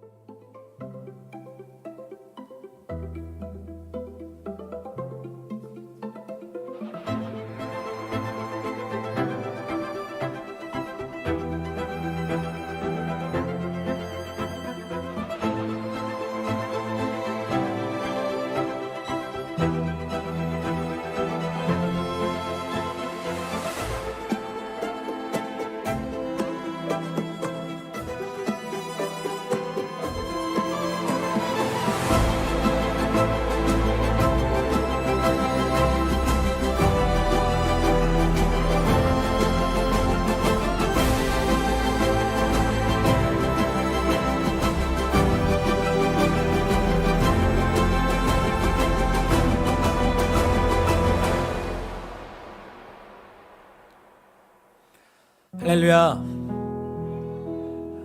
you. 할렐루야.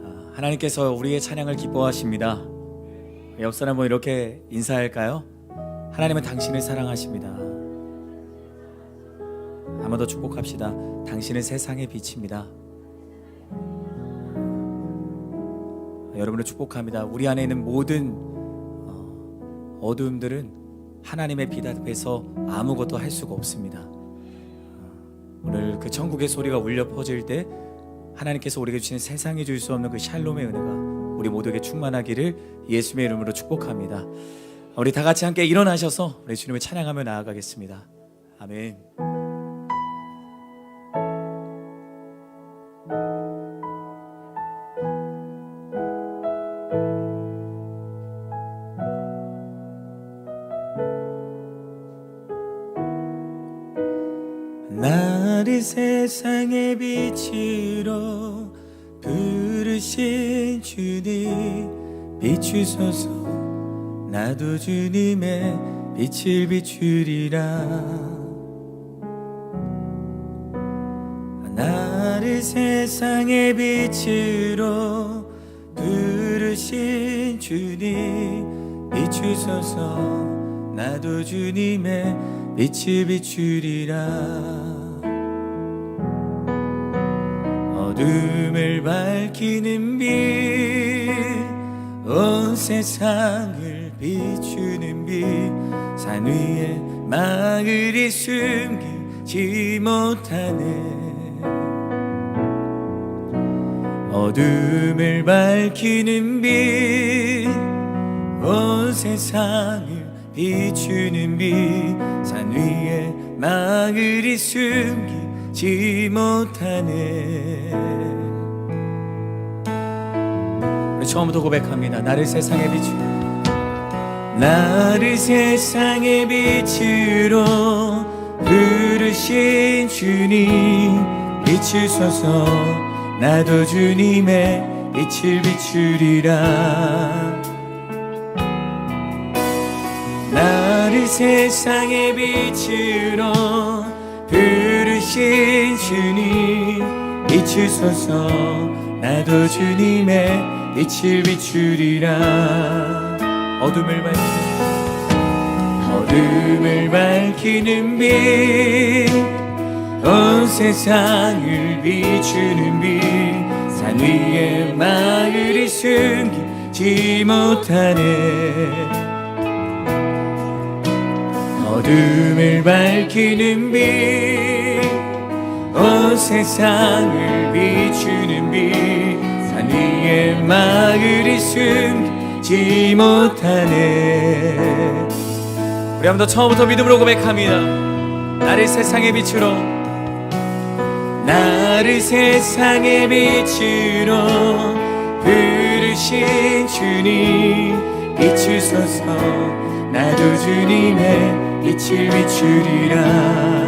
아, 하나님께서 우리의 찬양을 기뻐하십니다. 옆 사람 뭐 이렇게 인사할까요? 하나님은 당신을 사랑하십니다. 한번더 축복합시다. 당신은 세상의 빛입니다. 여러분을 축복합니다. 우리 안에 있는 모든 어, 어두움들은 하나님의 빛 앞에서 아무것도 할 수가 없습니다. 오늘 그 천국의 소리가 울려 퍼질 때 하나님께서 우리에게 주시는 세상이 줄 수 없는 그 샬롬의 은혜가 우리 모두에게 충만하기를 예수님의 이름으로 축복합니다. 우리 다 같이 함께 일어나셔서 우리 주님을 찬양하며 나아가겠습니다. 아멘. 나를 세상의 빛으로 부르신 주님 비추소서 나도 주님의 빛을 비추리라. 나를 세상의 빛으로 부르신 주님 비추소서 나도 주님의 빛을 비추리라 어둠을 밝히는 빛 온 세상을 비추는 빛 산 위에 마을이 숨기지 못하네. 어둠을 밝히는 빛 온 세상을 비추는 빛 산 위에 마을이 숨기 지 못하네. 우리 처음부터 고백합니다. 나를 세상에 비추 나를 세상의 빛으로 부르신 주님 비추소서. 나도 주님의 빛을 비추리라. 나를 세상의 빛으로 부르 신 주님 비추소서 나도 주님의 빛을 비추리라. 어둠을 밝히는 어둠을 밝히는 빛온 세상을 비추는 빛산 위에 마을이 숨기지 못하네. 어둠을 밝히는 빛 온 세상을 비추는 빛산 위에 마을이 숨지 못하네. 우리 한번 더 처음부터 믿음으로 고백합니다. 나를 세상의 빛으로 나를 세상의 빛으로 부르신 주님 비추소서. 나도 주님의 빛을 비추리라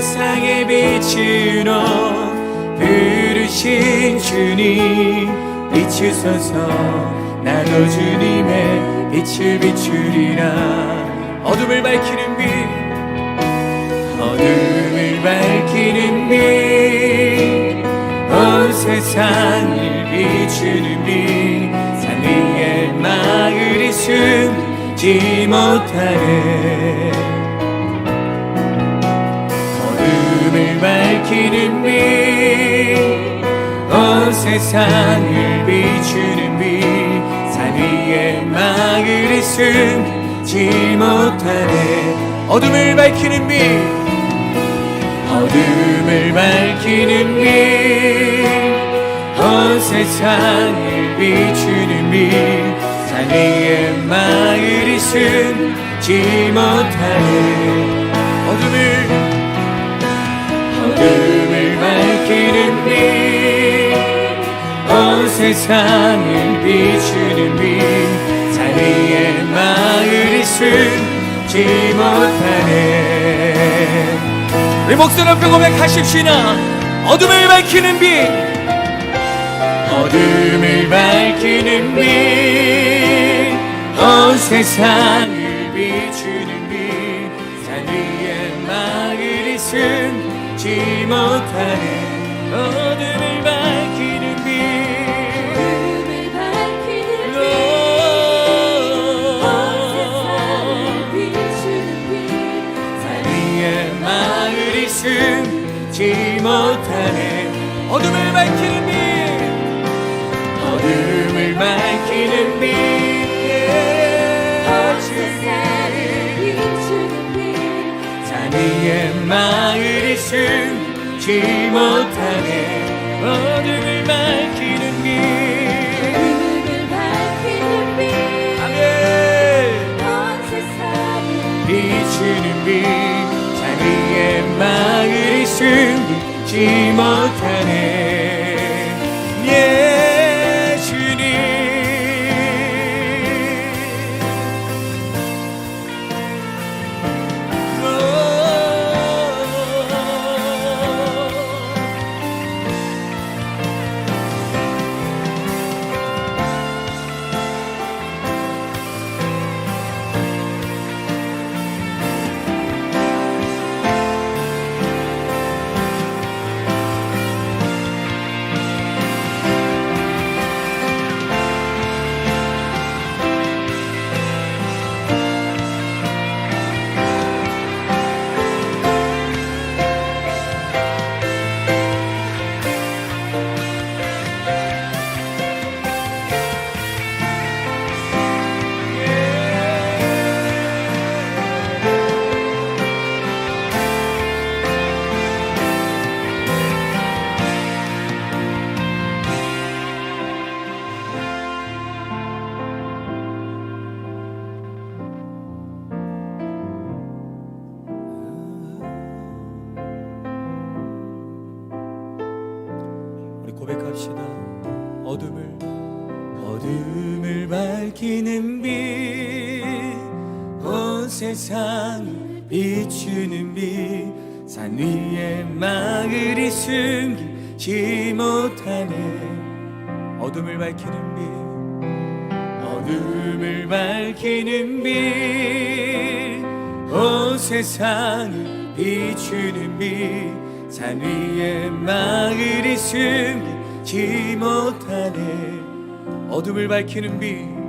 세상의 빛으로 부르신 주님. 비추소서 나도 주님의 빛을 비추리라. 어둠을 밝히는 빛 어둠을 밝히는 빛온 세상을 비추는 빛산 위에 마을이 숨지 못하네 어둠을 밝히는 세상을 비추는 빛산 위에 마을이 숨지 못하네. 어둠을 밝히는 빛 어둠을 밝히는 빛온 세상을 비추는 빛산 위에 마을이 숨지 못하네. 어둠을 어둠을 밝히는 빛 온 세상을 비추는 빛산 위에 마을이 숨지 못하네. 우리 목소리 높여 고백하십시나. 어둠을 밝히는 빛 어둠을 밝히는 빛 온 세상을 숨지 못하네 어둠을 밝히는 빛 어둠을 밝히는 마을이 숨지 못하네 어둠을 밝히는 빛 어둠을 밝히는 빛 빛산 위에 마을이 숨지 못하네. 어둠을 밝히는 빛 어둠을 밝히는 빛 아멘. 온 세상을 비추는 빛산 위에 마을이 숨지 못하네 밝히는 빛온 세상을 비추는 빛 산 위에 마을이 숨기지 못하네. 어둠을 밝히는 빛. 어둠을 밝히는 빛온 세상을 비추는 빛 산 위에 마을이 숨기지 못하네. 어둠을 밝히는 빛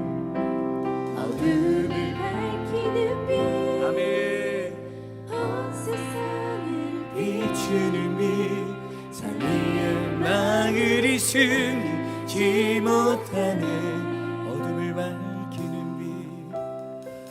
숨기지 못하네. 어둠을 밝히는 빛.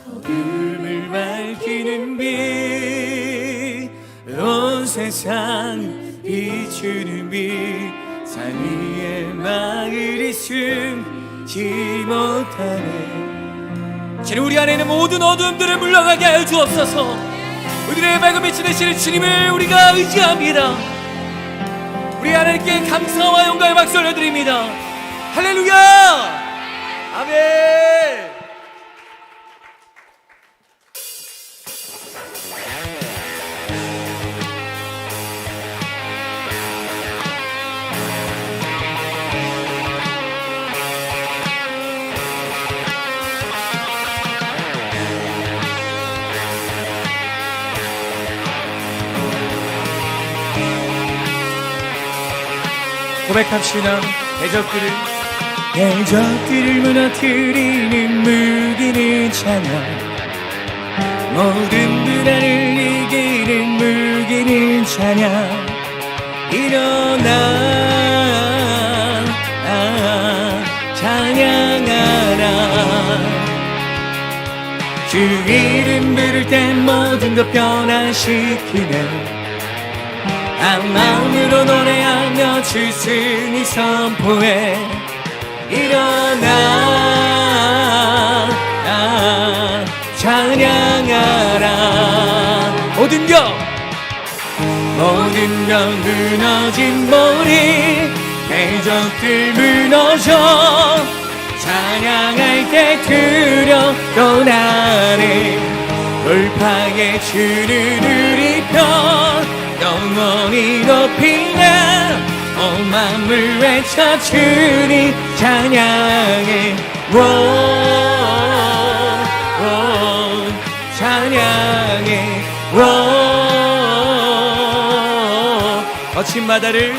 어둠을 밝히는 빛 온 세상 비추는 빛산 위에 마을이 숨지 못하네. 주님 우리 안에 있는 모든 어둠들을 물러가게 하여 주옵소서. 우리의 빛이 되시는 주님을 우리가 의지합니다 우리 하나님께 감사와 영광의 박수 올려드립니다. 할렐루야! 아멘 고백합시다. 대적들을. 대적들을 무너뜨리는 무기는 찬양. 모든 문화를 이기는 무기는 찬양. 일어나 아, 찬양하라. 주 이름 부를 때 모든 것 변화시키네. 한 마음으로 노래하며 주 승리 선포해 일어나. 아, 찬양하라. 모든 것 모든 것 무너진 머리 대적들 무너져. 찬양할 때 두려 떠나네 돌파의 주를 입혀 영원히 높이네. 온 마음을 외쳐 주니 찬양해. 오, 오, 찬양해. 오, 거친 바다를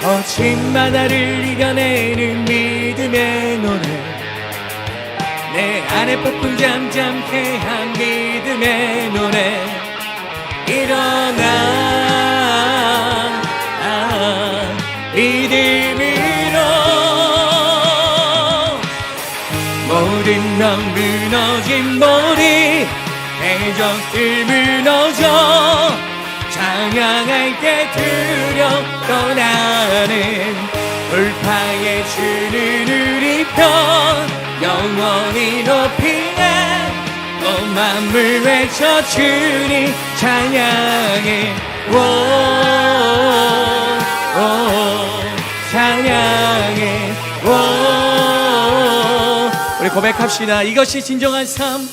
거친 바다를 이겨내는 믿음의 노래. 내 안에 폭풍 잠잠케 한 믿음의 노래. 일어나 돌파의 주를 입혀 영원히 높이네. 온 마음을 외쳐 주니 찬양해. 오, 오, 찬양해. 오. 우리 고백합시다. 이것이 진정한 삶.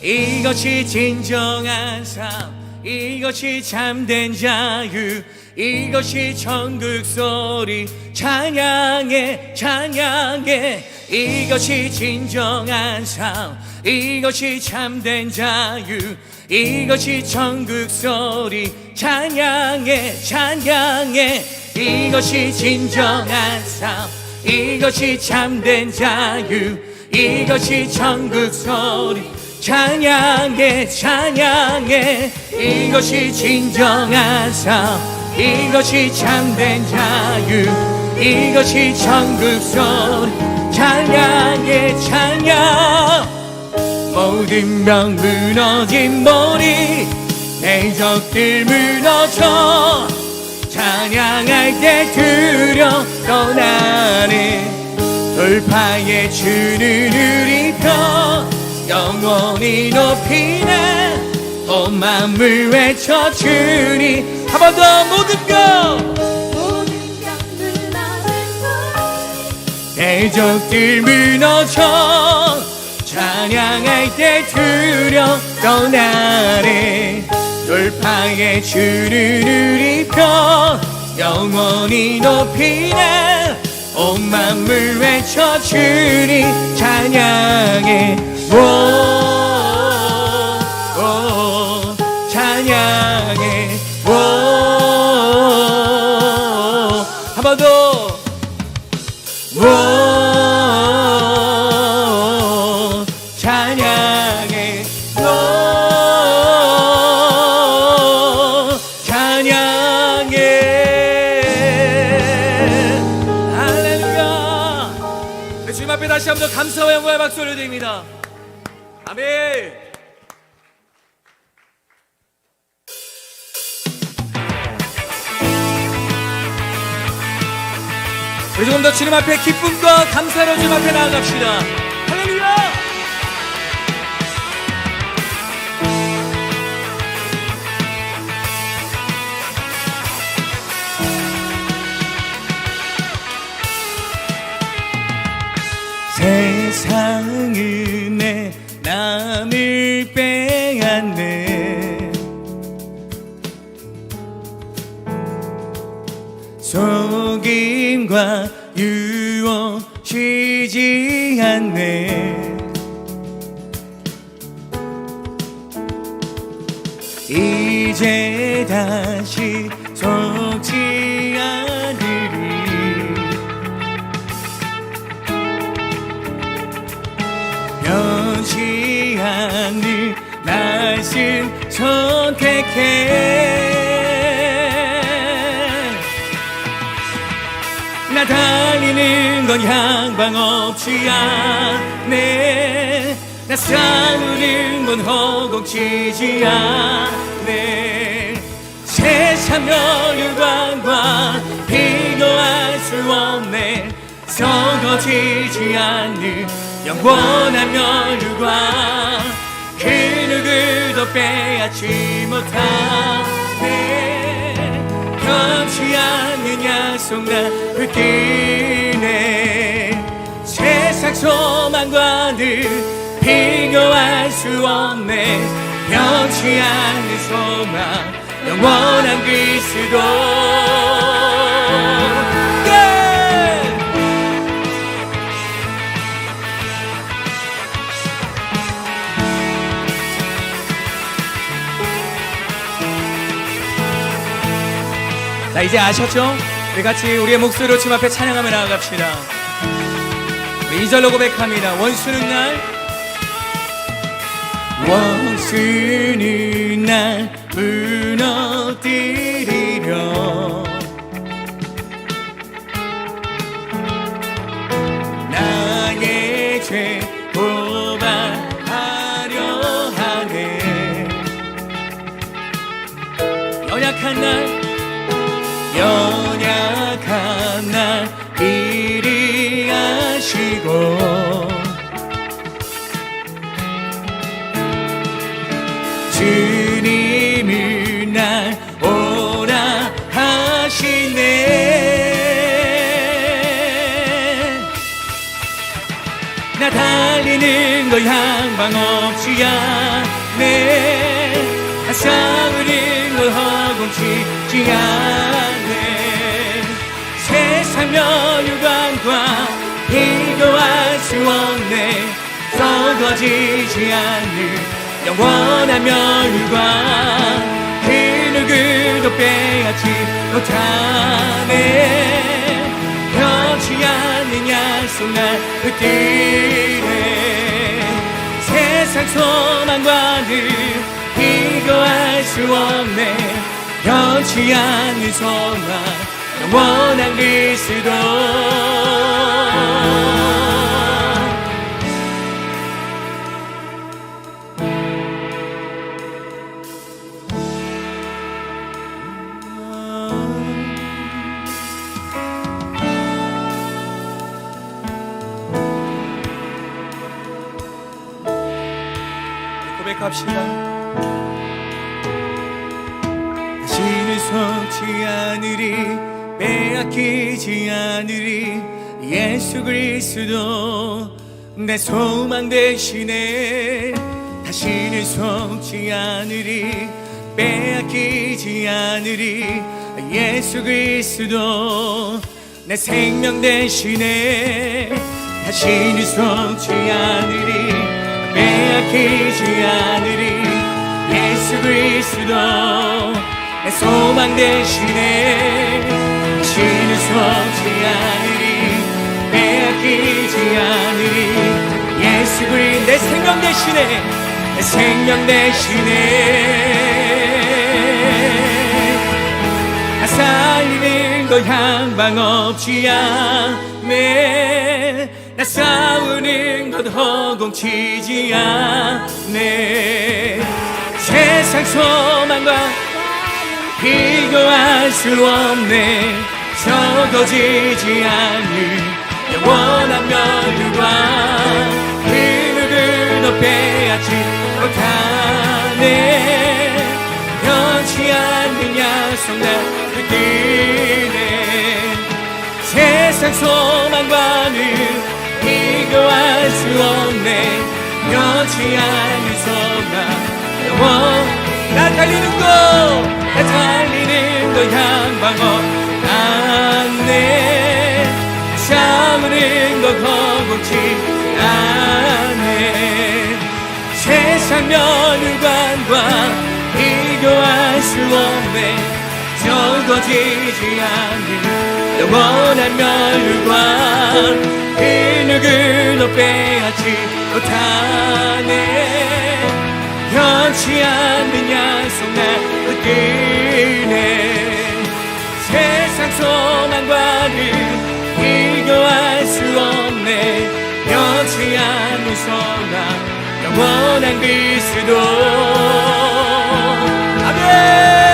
이것이 진정한 삶 이것이 참된 자유 이것이 천국 소리 찬양해 찬양해. 이것이 진정한 삶 이것이 참된 자유 이것이 천국 소리 찬양해 찬양해. 이것이 진정한 삶 이것이 참된 자유 이것이 천국 소리 찬양해 찬양해. 이것이 진정한 삶 이것이 참된 자유 이것이 천국 소리 찬양해 찬양. 모든 병 무너진 머리 대적들 무너져. 찬양할 때 두려 떠나네 돌파의 주를 입혀 영원히 높이네. 온 마음을 외쳐 주니. 한 번 더 모든 것. 대적들 무너져. 찬양할 때 두려 떠나네 돌파의 주를 입혀 영원히 높이네. 온 마음을 외쳐 주니. 찬양해 오, 오, 찬양해 오, 한번 더. 오, 찬양해 오, 찬양해 할렐루야 앞에 다시 한번 더 감사와 영광의 박수 올려드립니다 더 주님 앞에 기쁨과 감사로 주님 앞에 나아갑시다. 할렐루야! 세상은 않네. 이제 다시 속지 않으리. 변치 않는 말씀 선택해 향방 없지 않네 나 싸우는 건 허공치지 않네. 세상의 영광과 비교할 수 없네. 썩어지지 않는 영원한 멸류관 그 누구도 빼앗지 못하네. 변치 않는 약속 나 붙기네 소망과는 비교할 수 없네 변치 않는 소망 영원한 그리스도 예! 자 이제 아셨죠? 우리 같이 우리의 목소리로 주님 앞에 찬양하며 나아갑시다 2절로 고백합니다. 원수는 날 원수는 양방 없지 않네 나 싸우는 걸 허공치지 않네. 세상 여유관과 비교할 수 없네. 썩어지지 않는 영원한 멸관 그 누구도 빼앗지 못하네. 변치 않는 약속 날 붙들네 세상 소망과는 비교할 수 없네. 변치 않는 소망 영원한 그리스도 고백합시다. 다시는 속지 않으리 빼앗기지 않으리 예수 그리스도 내 소망 대신에 다시는 속지 않으리 빼앗기지 않으리 예수 그리스도 내 생명 대신에 다시는 속지 않으리 빼앗기지 않으리. 예수 그리스도 내 소망 대신에 다시는 속지 않으리. 빼앗기지 않으리. 예수 그리 내 생명 대신에 내 생명 대신에. 나 살리는 거 향방 없지 않네 나 싸우는 것 허공치지 않네. 세상 소망과 비교할 수 없네. 적어지지 않는 영원한 면류관 그 누구도 빼앗지 못하네. 변치 않는 약속 나 붙드네. 세상 소망과는 비교할 수 없네. 않는 소망 영원. 나 달리는 거나 달리는 거 향방 없네 싸우는 거 거북지 않네 세상 면류관과 비교할 수 없네. 적어지지 않는 영원한 멸관 그 누구도 빼앗지 못하네. 변치 않는 약속 나 붙드네. 세상 소망과는 비교할 수 없네. 변치 않는 소망 영원한 그리스도 아멘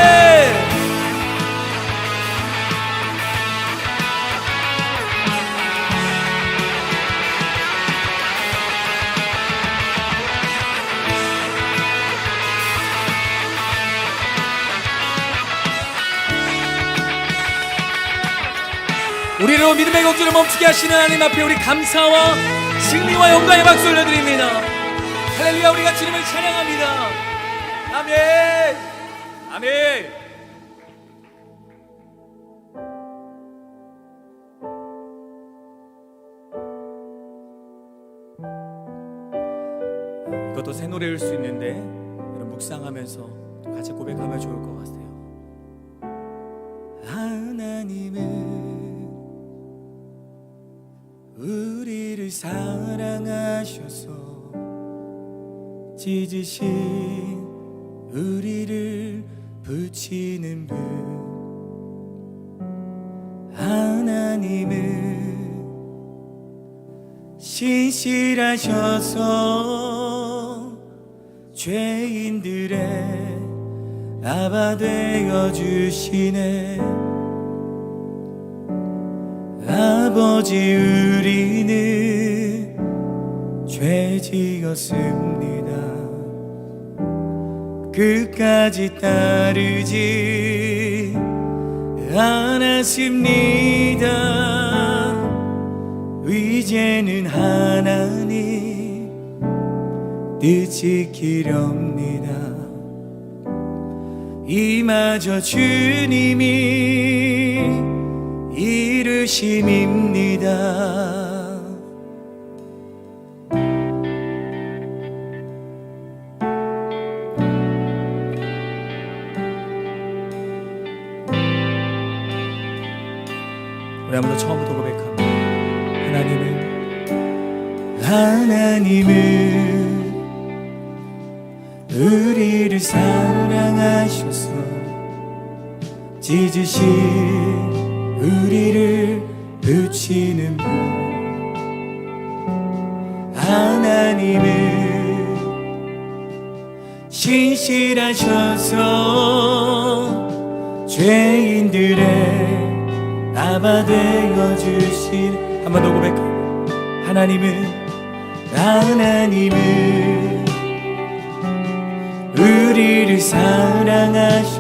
우리로 믿음의 곡절을 멈추게 하시는 하나님 앞에 우리 감사와 승리와 영광의 박수 올려드립니다. 할렐루야 우리가 주님을 찬양합니다. 아멘. 아멘. 이것도 새 노래일 수 있는데 여러분 묵상하면서 또 같이 고백하면 좋을 것 같아요 사랑하셔서 찢으신 우리를 붙이는 분. 하나님은 신실하셔서 죄인들의 아바 되어 주시네. 아버지 우리 죄 지었습니다. 끝까지 따르지 않았습니다. 이제는 하나님 뜻 지키렵니다. 이마저 주님이 이르심입니다 찢으신 우리를 붙이는 분. 하나님은 신실하셔서 죄인들의 아바 되어 주신 한 번 더 고백 하나님은 하나님은 우리를 사랑하셔서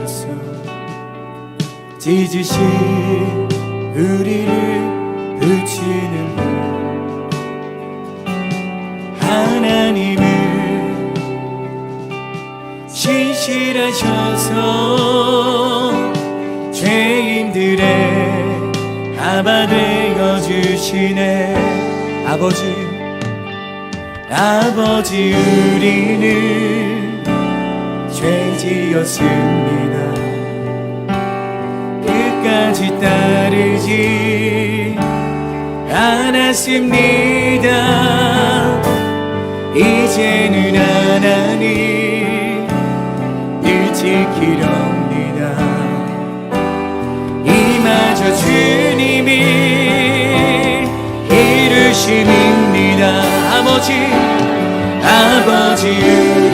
찢으신 우리를 붙이는 분 하나님은 신실하셔서 죄인들의 아바 되어 주시네. 아버지 아버지 우리는 죄 지었습니다 끝까지 따르지 않았습니다. 이제는 하나님 늘 지키렵니다. 이마저 주님이 이르심입니다. 아버지 아버지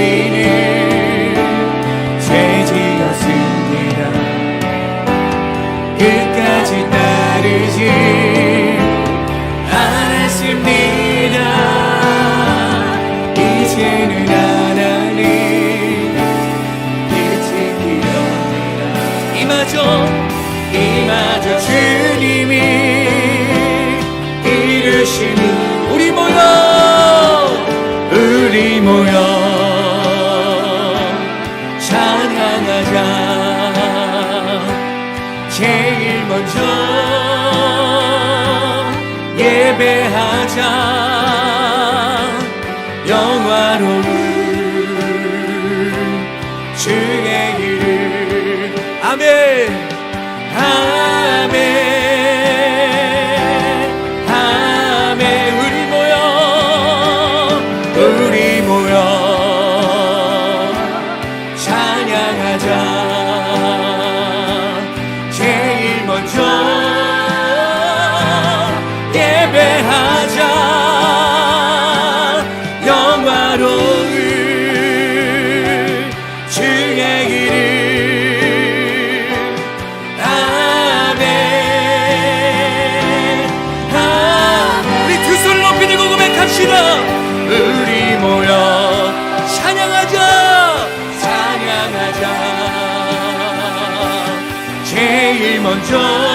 예배하자 먼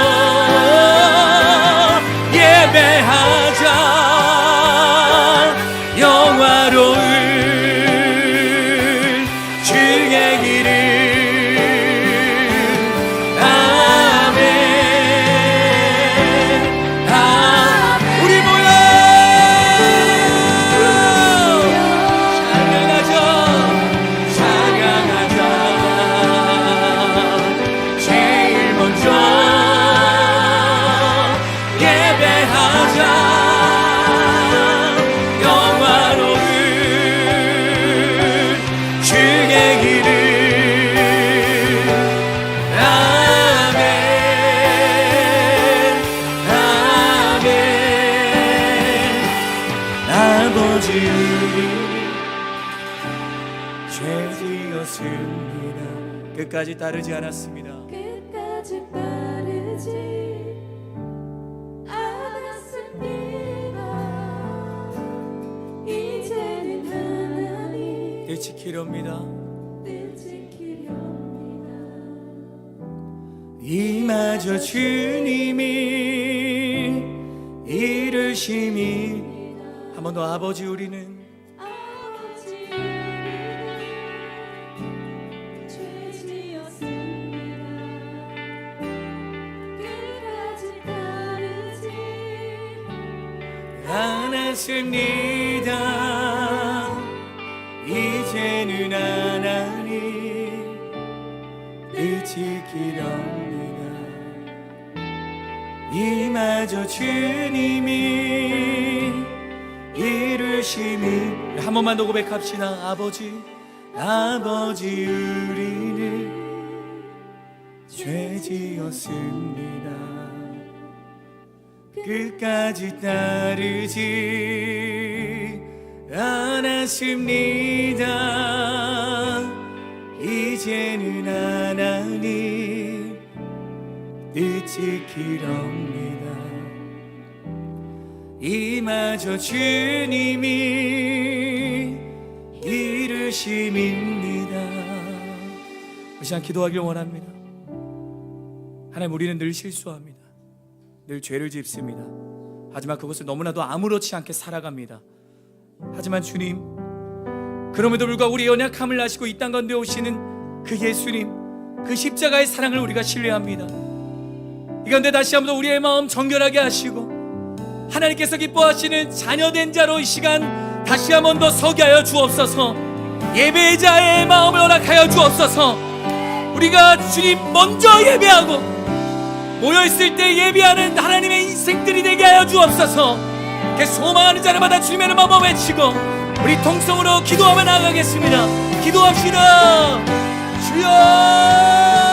따르지 않았습니다. 끝까지 빠르지 않았습니다. 이제는 하나님 늘 지키렵니다. 이마저 주님이 이르심이 한 번 더 아버지 우리는 않았습니다. 이제는 하나님 뜻 지키렵니다 이마저 주님이 이르심이 한 번만 더 고백합시다. 아버지 아버지 우리는 죄 지었습니다 끝까지 따르지 않았습니다. 이제는 하나님 뜻 지키렵니다. 이마저 주님이 이르심입니다. 이 시간 기도하길 원합니다. 하나님 우리는 늘 실수합니다 늘 죄를 짓습니다. 하지만 그것을 너무나도 아무렇지 않게 살아갑니다. 하지만 주님 그럼에도 불구하고 우리 연약함을 아시고 이 땅 가운데 오시는 그 예수님 그 십자가의 사랑을 우리가 신뢰합니다. 이 가운데 다시 한번 더 우리의 마음 정결하게 하시고 하나님께서 기뻐하시는 자녀된 자로 이 시간 다시 한번 더 서게 하여 주옵소서. 예배자의 마음을 허락하여 주옵소서. 우리가 주님 먼저 예배하고 모여있을 때 예배하는 하나님의 인생들이 되게 하여 주옵소서. 그 소망하는 자들마다 주님의 마음 외치고 우리 통성으로 기도하며 나가겠습니다. 기도합시다. 주여